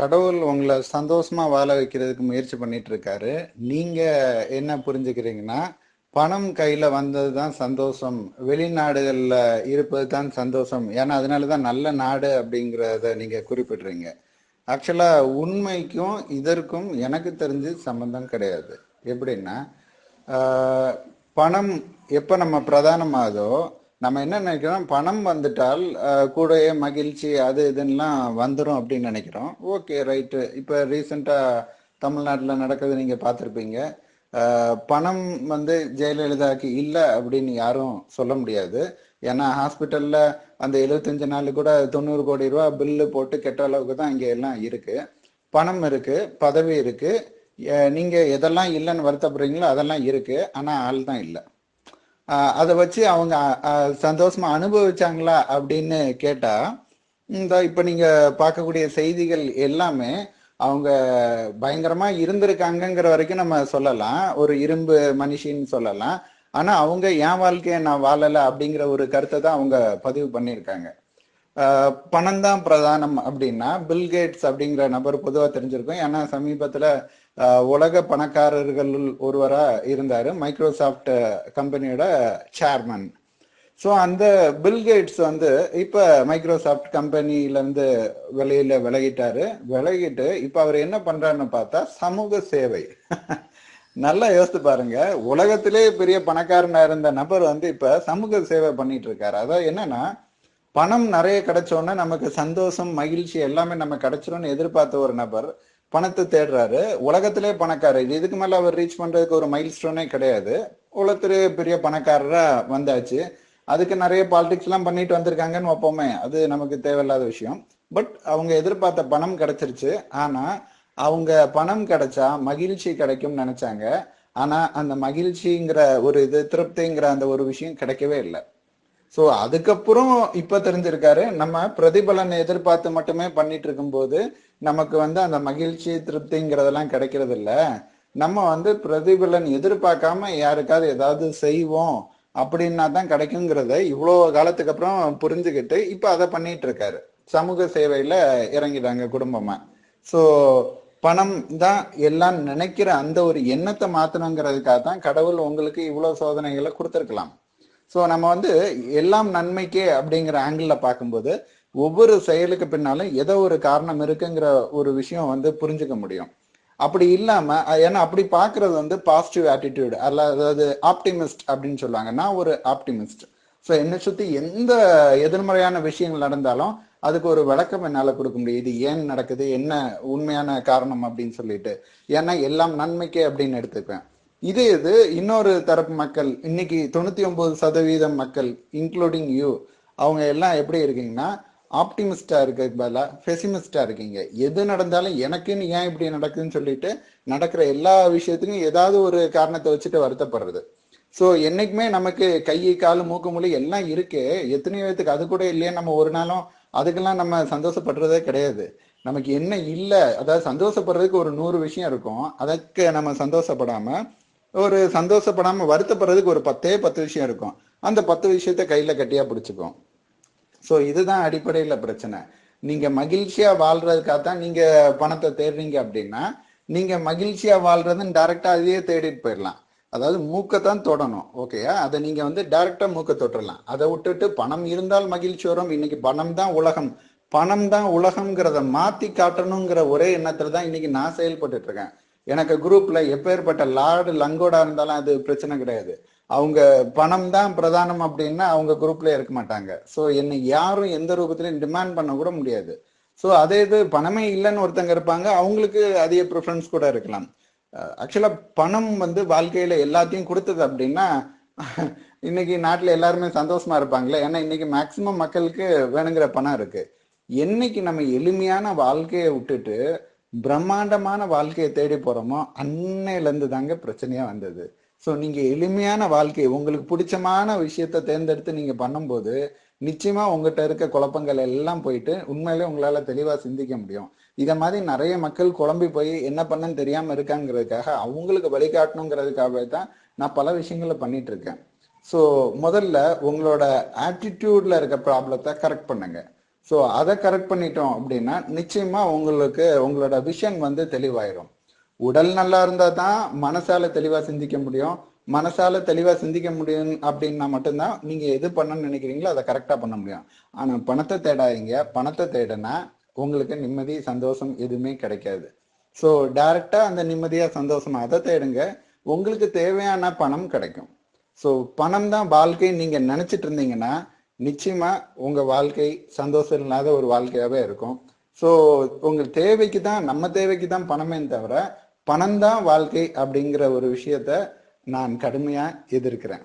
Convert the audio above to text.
கடவுள் உங்களை சந்தோஷமா வாழ வைக்கிறதுக்கு முயற்சி பண்ணிட்டு இருக்காரு நீங்க என்ன புரிஞ்சுக்கிறீங்கன்னா பணம் கையில வந்தது தான் சந்தோஷம் வெளிநாடுகள்ல இருப்பது தான் சந்தோஷம். ஏன்னா அதனாலதான் நல்ல நாடு அப்படிங்கிறத நீங்க குறிப்பிடுறீங்க. ஆக்சுவலா உண்மைக்கும் இதற்கும் எனக்கு தெரிஞ்சு சம்பந்தம் கிடையாது. எப்படின்னா பணம் எப்போ நம்ம பிரதானமாகதோ நம்ம என்ன நினைக்கிறோம்? பணம் வந்துட்டால் கூடவே கூடயே மகிழ்ச்சி அது இதுன்னெலாம் வந்துடும் அப்படின்னு நினைக்கிறோம். Okay right. இப்போ ரீசெண்டாக தமிழ்நாட்டில் நடக்கிறது நீங்கள் பார்த்துருப்பீங்க. பணம் வந்து ஜெயலலிதாக்கு இல்லை அப்படின்னு யாரும் சொல்ல முடியாது. ஏன்னா ஹாஸ்பிட்டலில் அந்த எழுபத்தஞ்சு நாள் கூட தொண்ணூறு கோடி ரூபா பில்லு போட்டு கெட்ட அளவுக்கு தான் இங்கே எல்லாம் இருக்குது பணம் இருக்குது பதவி இருக்குது நீங்கள் எதெல்லாம் இல்லைன்னு வருத்தப்படுறீங்களோ அதெல்லாம் இருக்குது ஆனால் ஆள் தான் இல்லை. அதை வச்சு அவங்க சந்தோஷமா அனுபவிச்சாங்களா அப்படின்னு கேட்டா இந்த இப்ப நீங்க பார்க்கக்கூடிய செய்திகள் எல்லாமே அவங்க பயங்கரமா இருந்திருக்காங்கங்கிற வரைக்கும் நம்ம சொல்லலாம். ஒரு இரும்பு மனுஷின்னு சொல்லலாம். ஆனா அவங்க என் வாழ்க்கையை நான் வாழலை அப்படிங்கிற ஒரு கருத்தை தான் அவங்க பதிவு பண்ணியிருக்காங்க. பணம் தான் பிரதானம் அப்படின்னா பில் கேட்ஸ் அப்படிங்கிற நபர் பொதுவாக தெரிஞ்சிருக்கும். ஏன்னா சமீபத்துல உலக பணக்காரர்கள் ஒருவராக இருந்தார் மைக்ரோசாஃப்ட் கம்பெனியோட சேர்மன் ஸோ அந்த பில்கேட்ஸ் வந்து இப்போ மைக்ரோசாஃப்ட் கம்பெனில இருந்து வெளியில விலகிட்டாரு. விலகிட்டு இப்போ அவர் என்ன பண்றாருன்னு பார்த்தா சமூக சேவை. நல்லா யோசித்து பாருங்க. உலகத்திலே பெரிய பணக்காரனாக இருந்த நபர் வந்து இப்போ சமூக சேவை பண்ணிட்டு இருக்காரு. அதாவது என்னன்னா பணம் நிறைய கிடைச்சோன்னே நமக்கு சந்தோஷம் மகிழ்ச்சி எல்லாமே நம்ம கிடைச்சிரும்னு எதிர்பார்த்த ஒரு நபர் பணத்தை தேடுறாரு. உலகத்திலே பணக்காரர். இதுக்கு மேல அவர் ரீச் பண்றதுக்கு ஒரு மைல் ஸ்டோனே கிடையாது. உலகத்திலே பெரிய பணக்காரரா வந்தாச்சு. அதுக்கு நிறைய பாலிடிக்ஸ் எல்லாம் பண்ணிட்டு வந்திருக்காங்கன்னு வைப்போமே. அது நமக்கு தேவையில்லாத விஷயம். பட் அவங்க எதிர்பார்த்த பணம் கிடைச்சிருச்சு. ஆனா அவங்க பணம் கிடைச்சா மகிழ்ச்சி கிடைக்கும்னு நினைச்சாங்க. ஆனா அந்த மகிழ்ச்சிங்கிற ஒரு இது திருப்திங்கிற அந்த ஒரு விஷயம் கிடைக்கவே இல்லை. சோ அதுக்கப்புறம் இப்ப தெரிஞ்சிருக்காரு நம்ம பிரதிபலன் எதிர்பார்த்து மட்டுமே பண்ணிட்டு இருக்கும்போது நமக்கு வந்து அந்த மகிழ்ச்சி திருப்திங்கிறதெல்லாம் கிடைக்கிறது இல்ல நம்ம வந்து பிரதிபலன் எதிர்பார்க்காம யாருக்காவது ஏதாவது செய்வோம் அப்படின்னா தான் கிடைக்குங்கிறத இவ்வளோ காலத்துக்கு அப்புறம் புரிஞ்சுக்கிட்டு இப்போ அதை பண்ணிட்டு இருக்காரு சமூக சேவையில இறங்கிட்டாங்க குடும்பமா. ஸோ பணம் தான் எல்லாம் நினைக்கிற அந்த ஒரு எண்ணத்தை மாத்தணுங்கிறதுக்காக தான் கடவுள் உங்களுக்கு இவ்வளவு சோதனைகளை கொடுத்துருக்கலாம். ஸோ நம்ம வந்து எல்லாம் நன்மைக்கே அப்படிங்கிற ஆங்கிளில் பார்க்கும்போது ஒவ்வொரு செயலுக்கு பின்னாலும் ஏதோ ஒரு காரணம் இருக்குங்கிற ஒரு விஷயம் வந்து புரிஞ்சுக்க முடியும். அப்படி இல்லாம ஏன்னா அப்படி பார்க்கிறது வந்து பாசிட்டிவ் ஆட்டிடியூடு அல்ல அதாவது ஆப்டிமிஸ்ட் அப்படின்னு சொல்லுவாங்க. நான் ஒரு ஆப்டிமிஸ்ட் ஸோ என்னை சுத்தி எந்த எதிர்மறையான விஷயங்கள் நடந்தாலும் அதுக்கு ஒரு விளக்கம் என்னால் கொடுக்க முடியும். இது ஏன் நடக்குது? என்ன உண்மையான காரணம் அப்படின்னு சொல்லிட்டு. ஏன்னா எல்லாம் நன்மைக்கே அப்படின்னு எடுத்துக்குவேன் இதே இது இன்னொரு தரப்பு மக்கள் இன்னைக்கு தொண்ணூத்தி ஒன்பது சதவீதம் மக்கள் இன்க்ளூடிங் யூ அவங்க எல்லாம் எப்படி இருக்கீங்கன்னா ஆப்டிமிஸ்டா இருக்கிறதுக்கு பதிலாக பெசிமிஸ்டா இருக்கீங்க. எது நடந்தாலும் எனக்குன்னு ஏன் இப்படி நடக்குதுன்னு சொல்லிட்டு நடக்கிற எல்லா விஷயத்துக்கும் ஏதாவது ஒரு காரணத்தை வச்சுட்டு வருத்தப்படுறது. ஸோ என்னைக்குமே நமக்கு கை கால் மூக்கு மொழி எல்லாம் இருக்கு எத்தனையோ பேத்துக்கு அது கூட இல்லையே நம்ம ஒரு நாளும் அதுக்கெல்லாம் நம்ம சந்தோஷப்படுறதே கிடையாது. நமக்கு என்ன இல்லை அதாவது சந்தோஷப்படுறதுக்கு ஒரு நூறு விஷயம் இருக்கும் அதற்கு நம்ம சந்தோஷப்படாம ஒரு சந்தோஷப்படாம வருத்தப்படுறதுக்கு ஒரு பத்தே பத்து விஷயம் இருக்கும். அந்த பத்து விஷயத்த கையில கட்டியா பிடிச்சிக்கும். ஸோ இதுதான் அடிப்படையில பிரச்சனை. நீங்க மகிழ்ச்சியா வாழ்றதுக்காக தான் நீங்க பணத்தை தேடுறீங்க அப்படின்னா நீங்க மகிழ்ச்சியா வாழ்றதுன்னு டைரக்டா அதையே தேடிட்டு போயிடலாம். அதாவது மூக்கத்தான் தொடணும் ஓகேயா அதை நீங்க வந்து டைரக்டா மூக்க தொட்டுடலாம். அதை விட்டுட்டு பணம் இருந்தால் மகிழ்ச்சி வரும். இன்னைக்கு பணம் தான் உலகம். பணம் தான் உலகம்ங்கிறத மாத்தி காட்டணுங்கிற ஒரே எண்ணத்துல தான் இன்னைக்கு நான் செயல்பட்டுட்டு இருக்கேன். எனக்கு குரூப்ல எப்பேற்பட்ட லார்டு லங்கோடா இருந்தாலும் அது பிரச்சனை கிடையாது. அவங்க பணம் தான் பிரதானம் அப்படின்னா அவங்க குரூப்ல இருக்க மாட்டாங்க. ஸோ என்னை யாரும் எந்த ரூபத்திலையும் டிமாண்ட் பண்ண கூட முடியாது. ஸோ அதே இது பணமே இல்லைன்னு ஒருத்தங்க இருப்பாங்க. அவங்களுக்கு அதிக ப்ரிஃபரன்ஸ் கூட இருக்கலாம். ஆக்சுவலா பணம் வந்து வாழ்க்கையில எல்லாத்தையும் கொடுத்தது அப்படின்னா இன்னைக்கு நாட்டில் எல்லாருமே சந்தோஷமா இருப்பாங்களே. ஏன்னா இன்னைக்கு மேக்சிமம் மக்களுக்கு வேணுங்கிற பணம் இருக்கு. என்னைக்கு நம்ம எளிமையான வாழ்க்கையை விட்டுட்டு பிரம்மாண்டமான வாழ்க்கையை தேடி போறோமோ அன்னையிலேருந்து தாங்க பிரச்சனையா வந்தது. ஸோ நீங்க எளிமையான வாழ்க்கை உங்களுக்கு பிடிச்சமான விஷயத்த தேர்ந்தெடுத்து நீங்க பண்ணும்போது நிச்சயமா உங்ககிட்ட இருக்க குழப்பங்கள் எல்லாம் போயிட்டு உண்மையிலே உங்களால தெளிவா சிந்திக்க முடியும். இதை மாதிரி நிறைய மக்கள் குழம்பி போய் என்ன பண்ணன்னு தெரியாம இருக்காங்கிறதுக்காக அவங்களுக்கு வழிகாட்டணுங்கிறதுக்காகவே தான் நான் பல விஷயங்களை பண்ணிட்டு இருக்கேன். ஸோ முதல்ல உங்களோட ஆட்டிடியூட்ல இருக்க ப்ராப்ளத்தை கரெக்ட் பண்ணுங்க. ஸோ அதை கரெக்ட் பண்ணிட்டோம் அப்படின்னா நிச்சயமா உங்களுக்கு உங்களோட விஷன் வந்து தெளிவாயிரும். உடல் நல்லா இருந்தா தான் மனசால தெளிவா சிந்திக்க முடியும். மனசால தெளிவா சிந்திக்க முடியும் அப்படின்னா மட்டும்தான் நீங்க எது பண்ணணும்னு நினைக்கிறீங்களோ அதை கரெக்டா பண்ண முடியும். ஆனா பணத்தை தேடாதீங்க. பணத்தை தேடினா உங்களுக்கு நிம்மதி சந்தோஷம் எதுவுமே கிடைக்காது. ஸோ டைரக்டா அந்த நிம்மதியா சந்தோஷமா அதை தேடுங்க. உங்களுக்கு தேவையான பணம் கிடைக்கும். ஸோ பணம் தான் வாழ்க்கை நீங்க நினைச்சிட்டு இருந்தீங்கன்னா நிச்சயமா உங்க வாழ்க்கை சந்தோஷம் இல்லாத ஒரு வாழ்க்கையாவே இருக்கும். ஸோ உங்கள் தேவைக்கு தான் நம்ம தேவைக்கு தான் பணமே தவிர பணம் தான் வாழ்க்கை அப்படிங்கிற ஒரு விஷயத்த நான் கடுமையா எதிர்க்கிறேன்.